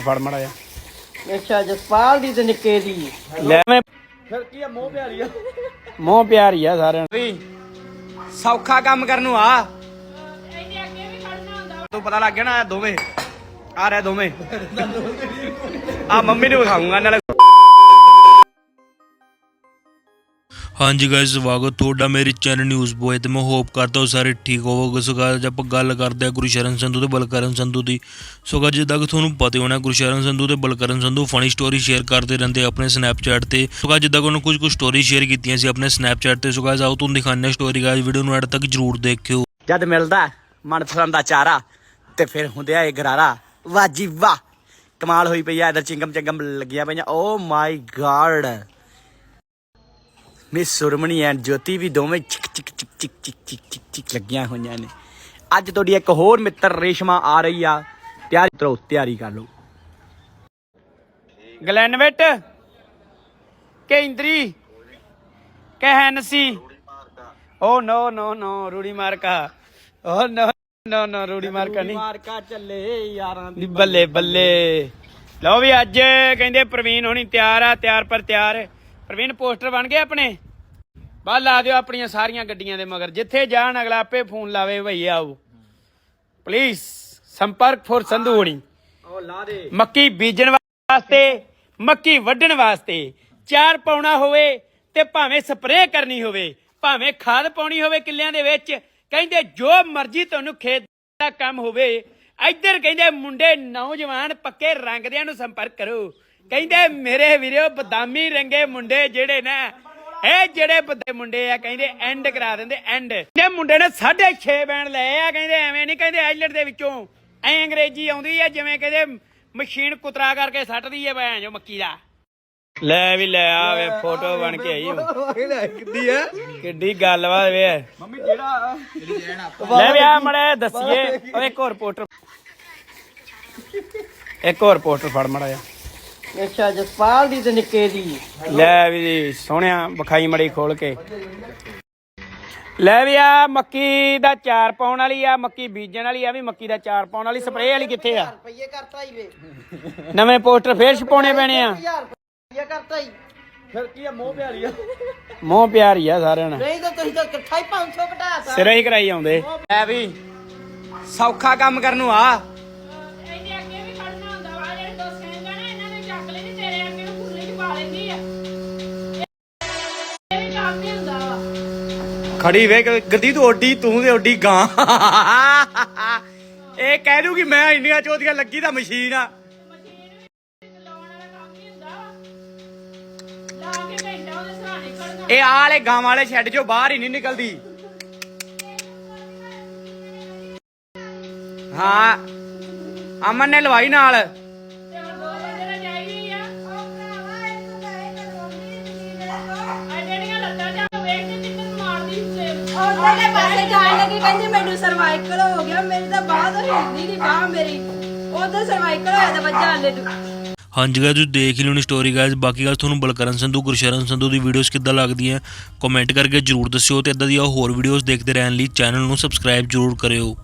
ਫੜ ਮੜਾ ਜਾ ਅੱਛਾ ਜਸਪਾਲ ਦੀ ਤੇ ਨਿੱਕੇ ਦੀ। ਲੈ ਮੈਂ ਫਿਰ ਕੀ ਆ ਮੋਹ ਪਿਆਰੀ ਆ? ਮੋਹ ਪਿਆਰੀ ਆ ਸਾਰਿਆਂ ਨੂੰ। ਵੀ ਸੌਖਾ ਕੰਮ ਕਰਨ ਨੂੰ ਆ। ਤੂੰ ਪਤਾ ਲੱਗ ਗਿਆ ਨਾ ਦੋਵੇਂ। ਆ ਰਹੇ ਦੋਵੇਂ। ਆ ਮੰਮੀ ਨੂੰ ਵਿਖਾਉਂਗਾ ਨਾਲੇ ਹਾਂਜੀ ਗਾਇਸ ਸਵਾਗਤ ਤੁਹਾਡਾ ਮੇਰੇ ਚੈਨਲ ਨਿਊਜ਼ ਬੋਏ ਤੇ ਮੈਂ ਹੋਪ ਕਰਦਾ ਹਾਂ ਸਾਰੇ ਠੀਕ ਹੋਵੋਗੇ। ਸੋ guys, ਆਪਾਂ ਗੱਲ ਕਰਦੇ ਹਾਂ ਗੁਰਸ਼ਰਨ ਸੰਧੂ ਤੇ ਬਲਕਰਨ ਸੰਧੂ ਦੀ। ਸੋ guys, ਜਿੱਦਾਂ ਕਿ ਤੁਹਾਨੂੰ ਪਤਾ ਹੋਣਾ ਗੁਰਸ਼ਰਨ ਸੰਧੂ ਤੇ Balkaran Sandhu funny story share ਕਰਦੇ ਰਹਿੰਦੇ ਆਪਣੇ ਸਨੈਪਚੈਟ ਤੇ। ਸੋ guys, ਜਿੱਦਾਂ ਕਿ ਉਹਨਾਂ ਕੁਝ ਕੁ ਸਟੋਰੀ ਸ਼ੇਅਰ ਕੀਤੀਆਂ ਸੀ ਆਪਣੇ ਸਨੈਪਚੈਟ ਤੇ। ਸੋ guys, ਆਓ ਤੁਹਾਨੂੰ ਦਿਖਾਉਂਦੇ ਹਾਂ ਸਟੋਰੀ ਗਾਇਸ ਵੀਡੀਓ ਨੂੰ ਐਡ ਤੱਕ ਜਰੂਰ ਦੇਖਿਓ। ਜਦ ਮਿਲਦਾ ਮਨਪਸੰਦ ਦਾ ਚਾਰਾ ਤੇ ਫਿਰ ਹੁੰਦੇ ਆ ਇਹ ਗਰਾਰਾ। ਵਾਹ ਵਾਹ ਕਮਾਲ ਹੋਈ ਪਈ ਆ ਇਧਰ ਚਿੰਗਮ ਚਿੰਗਮ ਲੱਗੀਆਂ ਪਈਆਂ। ਓ ਮਾਈ ਗਾਡ ਮਿਸ ਸੁਰਮਣੀ ਐਂਡ ਜੋਤੀ ਵੀ ਦੋਵੇਂ ਚਿਕ ਚਿਕ ਚਿਕ ਚਿਕ ਚਿਕ ਚਿਕ ਚਿਕ ਚਿਕ ਲੱਗੀਆਂ ਹੋਈਆਂ ਨੇ। ਅੱਜ ਤੁਹਾਡੀ ਇੱਕ ਹੋਰ ਮਿੱਤਰ ਰੇਸ਼ਮਾ ਆ ਰਹੀ ਆ। ਤਿਆਰੀ ਕਰੋ ਤਿਆਰੀ ਕਰ ਲਓ। ਗਲੈਨਵਿਟ ਕੇਂਦਰੀ ਕਹਿਨਸੀ ਓ ਨੋ ਨੋ ਨੋ ਰੂੜੀ ਮਾਰਕਾ। ਓ ਨੋ ਨੋ ਨੋ ਰੂੜੀ ਮਾਰਕਾ ਨਹੀਂ। ਮਾਰਕਾ ਚੱਲੇ ਯਾਰਾਂ ਨੀ ਬੱਲੇ। ਬੱਲੇ। ਲਓ ਵੀ ਅੱਜ ਕਹਿੰਦੇ ਪ੍ਰਵੀਨ ਹੋਣੀ ਤਿਆਰ ਆ ਤਿਆਰ ਪਰ ਤਿਆਰ। ਪ੍ਰਵੀਨ ਪੋਸਟਰ ਬਣ ਗਏ ਆਪਣੇ? ਬਾਹਰ ਲਾ ਦਿਓ ਆਪਣੀਆਂ ਸਾਰੀਆਂ ਗੱਡੀਆਂ ਦੇ ਮਗਰ। ਜਿੱਥੇ ਜਾਣ ਅਗਲਾ ਆਪੇ ਫੋਨ ਲਾਵੇ ਭਈ ਆਓ। ਪਲੀਜ਼ ਸੰਪਰਕ ਫੋਰ ਸੰਧੂ ਹੋਣੀ ਉਹ ਲਾ ਦੇ। ਮੱਕੀ ਬੀਜਣ ਵਾਸਤੇ ਮੱਕੀ ਵੱਢਣ ਵਾਸਤੇ। ਚਾਰ ਪਾਉਣਾ ਹੋਵੇ ਤੇ ਭਾਵੇਂ ਸਪਰੇਅ ਕਰਨੀ ਹੋਵੇ ਭਾਵੇਂ ਖਾਦ ਪਾਉਣੀ ਹੋਵੇ ਕਿੱਲਿਆਂ ਦੇ ਵਿੱਚ ਕਹਿੰਦੇ ਜੋ ਮਰਜ਼ੀ ਤੁਹਾਨੂੰ ਖੇਤ ਦਾ ਕੰਮ ਹੋਵੇ ਇੱਧਰ ਕਹਿੰਦੇ ਮੁੰਡੇ ਨੌਜਵਾਨ ਪੱਕੇ ਰੰਗਦਿਆਂ ਨੂੰ ਸੰਪਰਕ ਕਰੋ। ਕਹਿੰਦੇ ਮੇਰੇ ਵੀਰੋ ਬਦਾਮੀ ਰੰਗੇ ਮੁੰਡੇ ਜਿਹੜੇ ਨਾ ਇਹ ਜਿਹੜੇ ਬੱਦੇ ਮੁੰਡੇ ਆ ਕਹਿੰਦੇ ਐਂਡ ਕਰਾ ਦਿੰਦੇ ਐਂਡ ਇਹ ਮੁੰਡੇ ਨੇ 6.5 ਬੈਂਡ ਲਏ ਆ ਕਹਿੰਦੇ ਐਵੇਂ ਨਹੀਂ ਕਹਿੰਦੇ ਆਈਲੈਂਡ ਦੇ ਵਿੱਚੋਂ। ਐ ਅੰਗਰੇਜ਼ੀ ਆਉਂਦੀ ਆ ਜਿਵੇਂ ਕਹਿੰਦੇ ਮਸ਼ੀਨ ਕੁਤਰਾ ਕਰਕੇ ਸੱਟਦੀ ਆ ਭੈਣ ਜੋ ਮੱਕੀ ਦਾ। ਲੈ ਵੀ ਲੈ ਆ ਵੇ ਫੋਟੋ ਬਣ ਕੇ ਆਈ ਓ। ਕਿੱਦੀ ਆ? ਕਿੱਡੀ ਗੱਲ ਵਾ। ਵੇ ਮੰਮੀ ਜਿਹੜਾ ਲੈ ਵੀ ਆ ਮੜੇ ਦੱਸੀਏ। ਉਹ ਇੱਕ ਹੋਰ ਪੋਸਟਰ ਇੱਕ ਹੋਰ ਪੋਸਟਰ ਫੜ ਮੜਾ ਜਾ ਅੱਛਾ ਜਸਪਾਲ ਦੀ ਤੇ ਨਿੱਕੇ ਦੀ। ਲੈ ਵੀ ਜੀ, ਸੋਹਣਿਆ ਵਿਖਾਈ ਮੜੀ ਖੋਲ ਕੇ। ਲੈ ਵੀ ਆ ਮੱਕੀ ਦਾ ਚਾਰ ਪਾਉਣ ਵਾਲੀ ਆ ਮੱਕੀ ਬੀਜਣ ਵਾਲੀ ਆ ਵੀ ਮੱਕੀ ਦਾ ਚਾਰ ਪਾਉਣ ਵਾਲੀ। ਸਪਰੇਅ ਵਾਲੀ ਕਿੱਥੇ ਆ? ਰੁਪਈਏ ਕਰਤਾ ਹੀ ਵੇ। ਨਵੇਂ ਪੋਸਟਰ ਫੇਰ ਛਪਾਉਣੇ ਪੈਣੇ ਆ। 1000 ਰੁਪਈਏ ਕਰਤਾ ਹੀ ਫਿਰ ਕੀ ਆ ਮੋਹ ਪਿਆਰੀ ਆ। ਮੋਹ ਪਿਆਰੀ ਆ ਸਾਰਿਆਂ ਨਾਲ। ਨਹੀਂ ਤਾਂ ਤੁਸੀਂ ਤਾਂ ਇਕੱਠਾ ਹੀ 500 ਘਟਾਤਾ ਸਿਰੇ ਹੀ ਕਰਾਈ ਆਉਂਦੇ। ਐ ਵੀ ਸੌਖਾ ਕੰਮ ਕਰਨ ਨੂੰ ਆ। ਲੈਂਦੀ ਆ ਇਹ ਵੀ ਚੱਕਦੇ ਹੁੰਦਾ ਵਾ ਖੜੀ ਵੇ ਗੱਦੀ ਤੂੰ ਓਡੀ, ਤੂੰ ਤੇ ਓਡੀ ਗਾਂ। ਇਹ ਕਹਿ ਦੂਗੀ ਮੈਂ ਇੰਡੀਆ ਚੋਦੀਆਂ ਲੱਗੀ ਤਾਂ ਮਸ਼ੀਨ ਆ। ਮਸ਼ੀਨ ਵੀ ਲਾਉਣ ਵਾਲਾ ਕੰਮ ਹੀ ਹੁੰਦਾ ਵਾ ਲਾ ਕੇ ਘੰਟਾ ਉਹਦੇ ਸਰਾਣੇ ਖੜਨਾ ਇਹ ਆਲੇ ਗਾਂ ਵਾਲੇ ਸ਼ੈੱਡ ਚੋਂ ਬਾਹਰ ਹੀ ਨਹੀਂ ਨਿਕਲਦੀ। ਹਾਂ, ਅਮਨ ਨੇ ਲਵਾਈ ਨਾਲ। ਹੁੰਦੇ ਪਾਸੇ ਜਾਣ ਲੱਗੀ, ਕਹਿੰਦੀ ਮੈਨੂੰ ਸਰਵਾਈਕਲ ਹੋ ਗਿਆ, ਮੇਰੀ ਤਾਂ ਬਾਹ ਤੋਂ ਹਿਲਦੀ ਨਹੀਂ ਬਾਹ ਮੇਰੀ। ਉਹਦਾ ਸਰਵਾਈਕਲ ਹੋਇਆ ਤਾਂ ਵੱਜਾ ਹਲੇ ਨੂੰ ਹਾਂਜੀ ਗਾਇਸ ਤੁਸੀਂ ਦੇਖ ਹੀ ਲਿਓਣੀ ਸਟੋਰੀ ਗਾਇਜ਼ ਬਾਕੀ ਗੱਲ ਤੁਹਾਨੂੰ ਬਲਕਰਨ ਸੰਧੂ, ਗੁਰਸ਼ਰਨ ਸੰਧੂ ਦੀ ਵੀਡੀਓਜ਼ ਕਿੱਦਾਂ ਲੱਗਦੀਆਂ ਕਮੈਂਟ ਕਰਕੇ ਜਰੂਰ ਦੱਸਿਓ ਤੇ ਇਦਾਂ ਦੀਆਂ ਹੋਰ ਵੀਡੀਓਜ਼ ਦੇਖਦੇ ਰਹਿਣ ਲਈ ਚੈਨਲ ਨੂੰ ਸਬਸਕ੍ਰਾਈਬ ਜਰੂਰ ਕਰਿਓ।